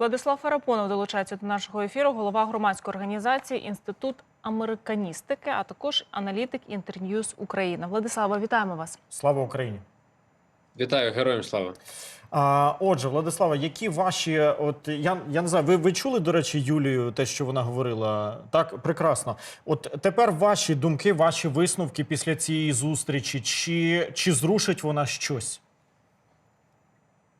Владислав Фарапонов долучається до нашого ефіру, голова громадської організації Інститут американістики, а також аналітик Інтерньюз Україна. Владислава, вітаємо вас. Слава Україні! Вітаю, героям слава. А, отже, Владислава, які ваші, от я, я не знаю, ви, ви чули, до речі, Юлію, те, що вона говорила? Так, прекрасно. От тепер ваші думки, ваші висновки після цієї зустрічі, чи, чи зрушить вона щось?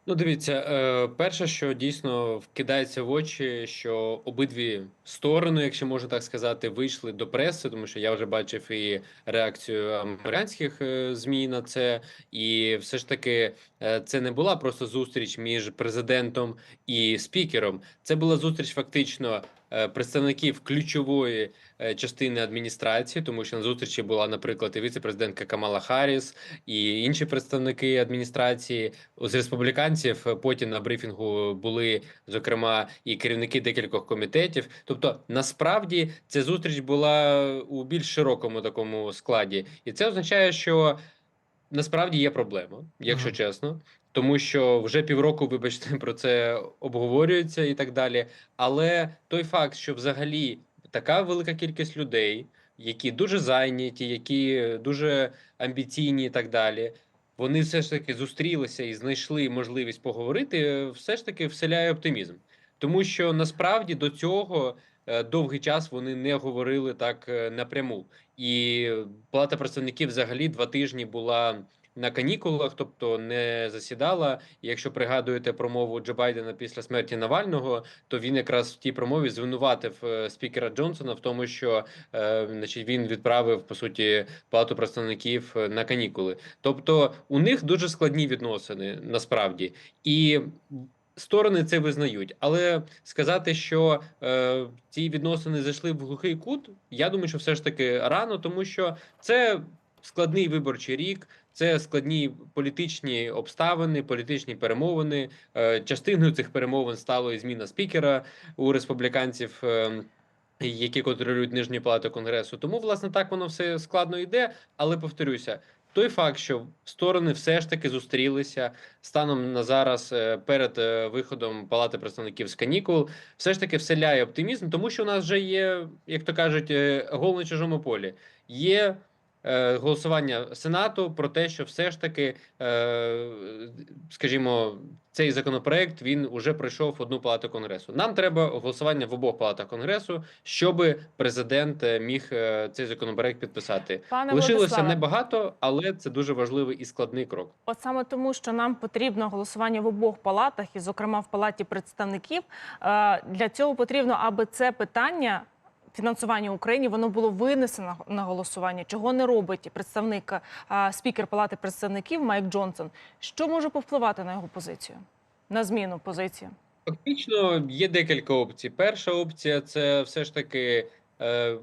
Ну, дивіться, е, перше, що дійсно вкидається в очі, що обидві сторони, якщо можна так сказати, вийшли до преси, тому що я вже бачив і реакцію американських е, змі на це, і все ж таки е, це не була просто зустріч між президентом і спікером. Це була зустріч фактично представників ключової е, частини адміністрації, тому що на зустрічі була, наприклад, і віце-президентка Камала Харріс, і інші представники адміністрації з республіканців. е, Потім на брифінгу були зокрема і керівники декількох комітетів. Тобто, насправді ця зустріч була у більш широкому такому складі, і це означає, що насправді є проблема, якщо Мгм. чесно. Тому що вже півроку, вибачте, про це обговорюється і так далі. Але той факт, що взагалі така велика кількість людей, які дуже зайняті, які дуже амбіційні і так далі, вони все ж таки зустрілися і знайшли можливість поговорити, все ж таки вселяє оптимізм. Тому що насправді до цього е, довгий час вони не говорили так е, напряму. І Палата представників взагалі два тижні була на канікулах, тобто не засідала. Якщо пригадуєте промову Джо Байдена після смерті Навального, то він якраз в тій промові звинуватив е, спікера Джонсона в тому, що е, значить він відправив по суті палату представників е, на канікули. Тобто у них дуже складні відносини насправді і. Сторони це визнають, але сказати, що е, ці відносини зайшли в глухий кут, я думаю, що все ж таки рано, тому що це складний виборчий рік, це складні політичні обставини, політичні перемовини. Е, частиною цих перемовин стало і зміна спікера у республіканців. Е, які контролюють нижню палату конгресу, тому власне так воно все складно йде. Але повторюся, той факт, що сторони все ж таки зустрілися станом на зараз е, перед виходом палати представників з канікул, все ж таки вселяє оптимізм, тому що у нас вже є, як то кажуть, гол на чужому полі. Є голосування Сенату про те, що все ж таки, е, скажімо, цей законопроект він уже пройшов одну палату конгресу. Нам треба голосування в обох палатах конгресу, щоб президент е, міг е, цей законопроект підписати. Пане Лишилося Владиславе, небагато, але це дуже важливий і складний крок. от саме тому, що нам потрібно голосування в обох палатах, і, зокрема, в палаті представників, е, для цього потрібно, аби це питання. Фінансування Україні воно було винесено на голосування, чого не робить представник е, спікер Палати представників Майк Джонсон. Що може повпливати на його позицію, на зміну позиції? Фактично є декілька опцій. Перша опція це все ж таки е,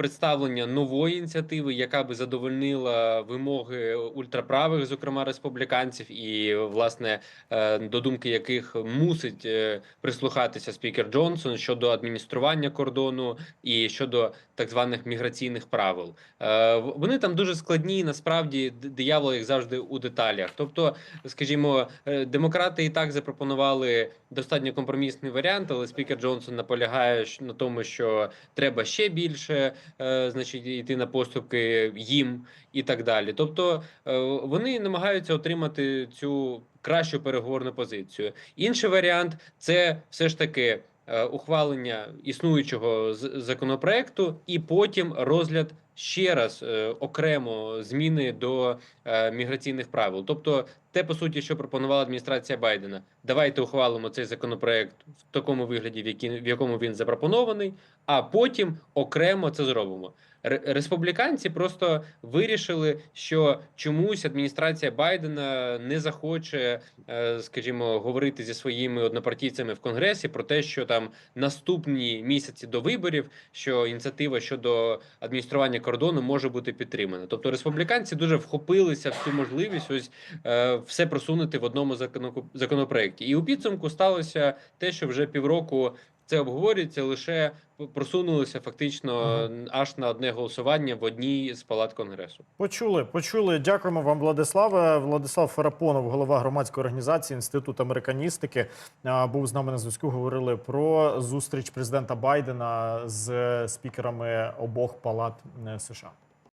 представлення нової ініціативи, яка би задовольнила вимоги ультраправих, зокрема республіканців, і власне е, до думки яких мусить е, прислухатися спікер Джонсон щодо адміністрування кордону і щодо так званих міграційних правил. Е, вони там дуже складні. Насправді диявол, як завжди, у деталях. Тобто, скажімо, е, демократи і так запропонували достатньо компромісний варіант, але спікер Джонсон наполягає на тому, що треба ще більше, е, значить, йти на поступки їм і так далі. Тобто е, вони намагаються отримати цю кращу переговорну позицію. Інший варіант це все ж таки. е, Ухвалення існуючого законопроекту, і потім розгляд ще раз е, окремо зміни до е, міграційних правил. Тобто, те по суті, що пропонувала адміністрація Байдена. Давайте ухвалимо цей законопроект в такому вигляді, в якому він запропонований, а потім окремо це зробимо. Республіканці просто вирішили, що чомусь адміністрація Байдена не захоче, е, скажімо, говорити зі своїми однопартійцями в конгресі про те, що там наступні місяці до виборів, що ініціатива щодо адміністрування кордону може бути підтримана. Тобто республіканці дуже вхопилися в цю можливість ось е, все просунути в одному законопроекті. І у підсумку сталося те, що вже півроку це обговорюється, лише просунулося фактично Мгм. аж на одне голосування в одній з палат конгресу. Почули, почули. Дякуємо вам, Владиславе. Владислав Фарапонов, голова громадської організації Інститут американістики, був з нами на зв'язку. Говорили про зустріч президента Байдена з спікерами обох палат е, США.